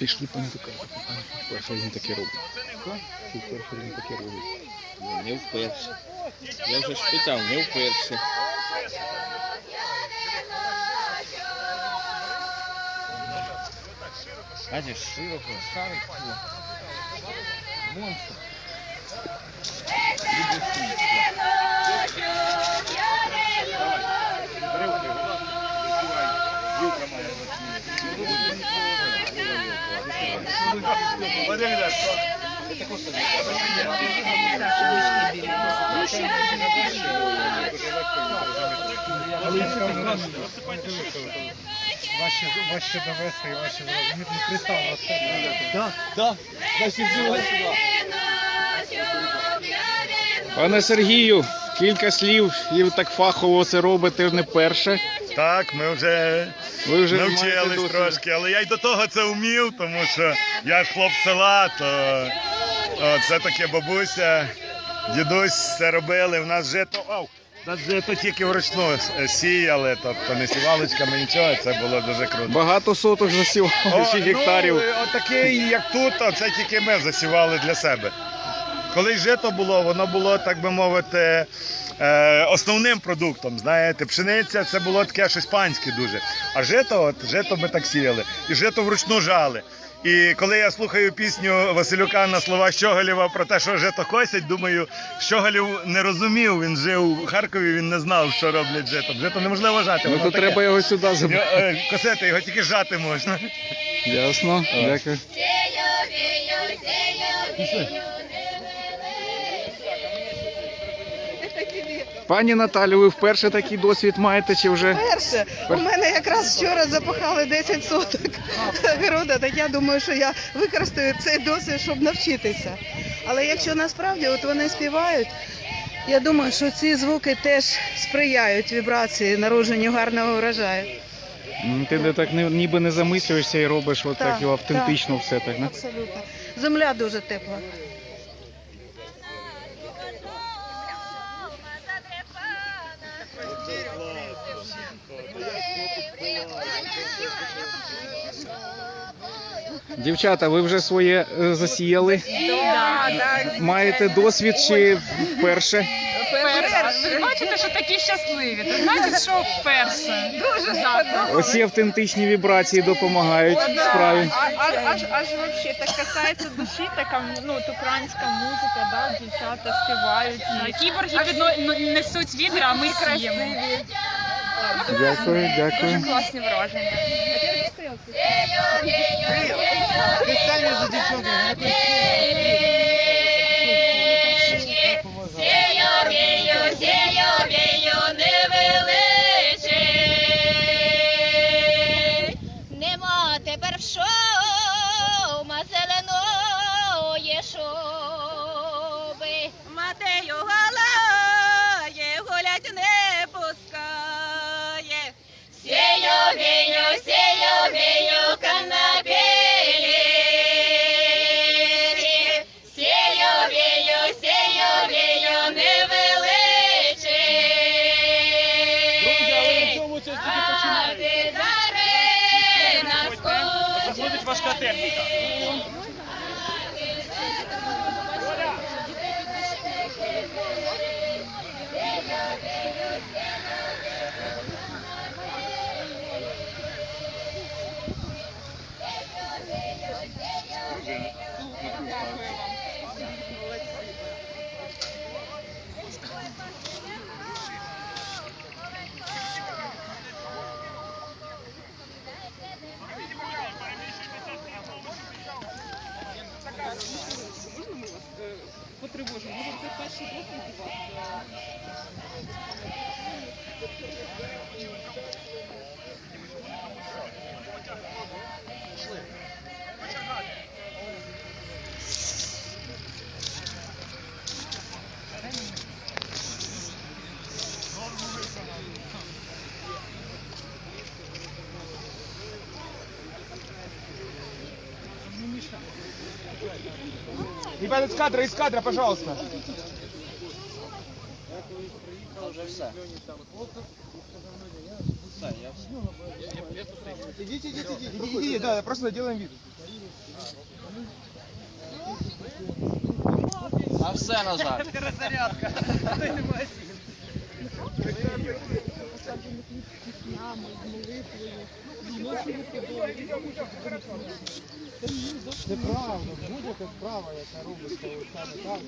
Пішли пане Тукарка, перше він таке робить. Перше він таке робить? Ну, не вперше. Я вже ж питав, не вперше. Бачиш, широко, шарик. Монстр. Важче, важче довести і важче зрозуміти. Ну, кристал розкажу. Так, так, Пане Сергію, кілька слів, і так фахово це робите не перше. Так, ми вже, Ви вже маєте навчились досвід. трошки, але я й до того це вмів, тому що я ж хлоп з села, то о, це таке бабуся, дідусь це робили. В нас жито, ау, у нас жито тільки вручну с- сіяли, тобто не сівалочками нічого, це було дуже круто. Багато соток засівали, чи гектарів. Ну, отакий, як тут, то це тільки ми засівали для себе. Коли жито було, воно було, так би мовити, е, основним продуктом. Знаєте, пшениця це було таке щось панське дуже. А жито, от жито ми так сіяли. І жито вручну жали. І коли я слухаю пісню Василюка на слова Щоголєва про те, що жито косять, думаю, Щоголєв не розумів, він жив у Харкові, він не знав, що роблять жито. Жито неможливо жати. Ну то таке. треба його сюди забрати. е, Косити його тільки жати можна. Ясно, дякую. Пані Наталю, ви вперше такий досвід маєте чи вже? Перше, у мене якраз вчора запахали 10 соток города, так я думаю, що я використаю цей досвід, щоб навчитися. Але якщо насправді от вони співають, я думаю, що ці звуки теж сприяють вібрації народженню гарного врожаю. М, Ти не так ні- ніби не замислюєшся і робиш отак Так, і автентично все так, не? Абсолютно. Земля дуже тепла. Дівчата, ви вже своє е, засіяли? Маєте досвід чи вперше? Перше. Ви бачите, що такі щасливі. То значить, що вперше. Дуже так. Оці автентичні вібрації допомагають справі. А, а, аж, аж вообще так касається душі, така ну, от українська музика, да, дівчата співають. Кіборги відно, ну, несуть відра, а ми сіємо. Дякую, дякую. Дуже класні враження. Нема привожу. Может быть, перший блок називати? Ребята, из кадра, из кадра, пожалуйста. Идите, идите, идите, идите, да, просто делаем вид. А все назад. Це правда, будь-яка справа, яка робиться так,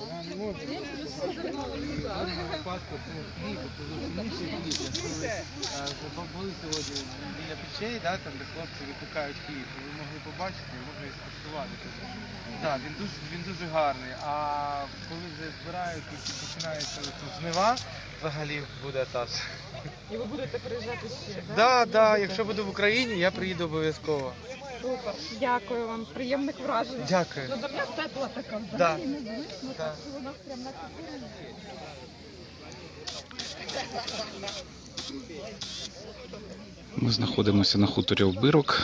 вона не може. В даному випадку це хліб, інший хліб. Були сьогодні біля печей, там де хлопці випікають хліб, ви могли побачити, можна і скуштувати. Так, він дуже, він дуже гарний. А коли вже збирають і починається ось жнива, взагалі буде таз. І ви будете приїжджати ще, так? Да, да, якщо буду в Україні, я приїду обов'язково. Супер. Дякую вам, приємних вражень. Дякую. Ну, земля тепла така, Да. взагалі незвично, Да. так що вона прям на. Ми знаходимося на хуторі Обирок.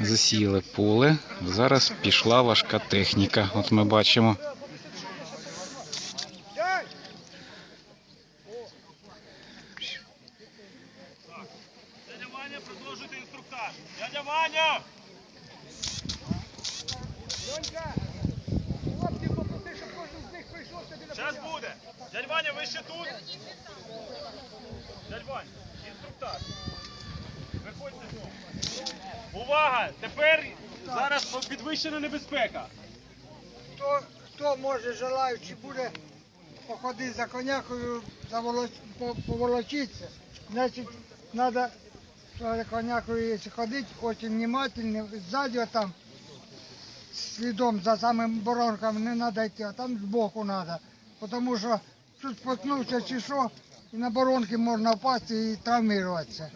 Засіяли поле. Зараз пішла важка техніка. От ми бачимо. Увага! Тепер зараз підвищена небезпека. Хто, хто може желаючи буде походити за конякою, поволочитися, значить, треба за конякою, ходити, дуже внимательно, ззаді там, слідом за самим боронком не треба йти, а там збоку треба. Тому що тут споткнувся чи що, і на боронки можна впасти і травмуватися.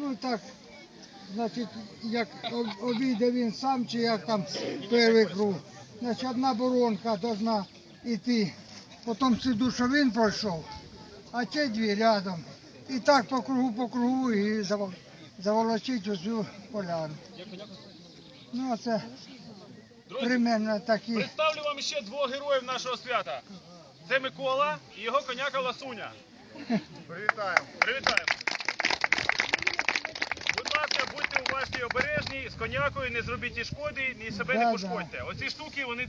Ну так, значить, як об- обійде він сам, чи як там перший круг. Значить, одна боронка должна йти, потім сиду, що він пройшов, а ті дві рядом. І так по кругу, по кругу і завол- заволочить усю поляну. Ну, це примерно такі. Представлю вам ще двох героїв нашого свята. Це Микола і його коняка Ласуня. Привітаємо. Привітаємо. Будь ласка, будьте уважні обережні, з конякою не зробіть і шкоди, ні себе не пошкодьте. Оці штуки вони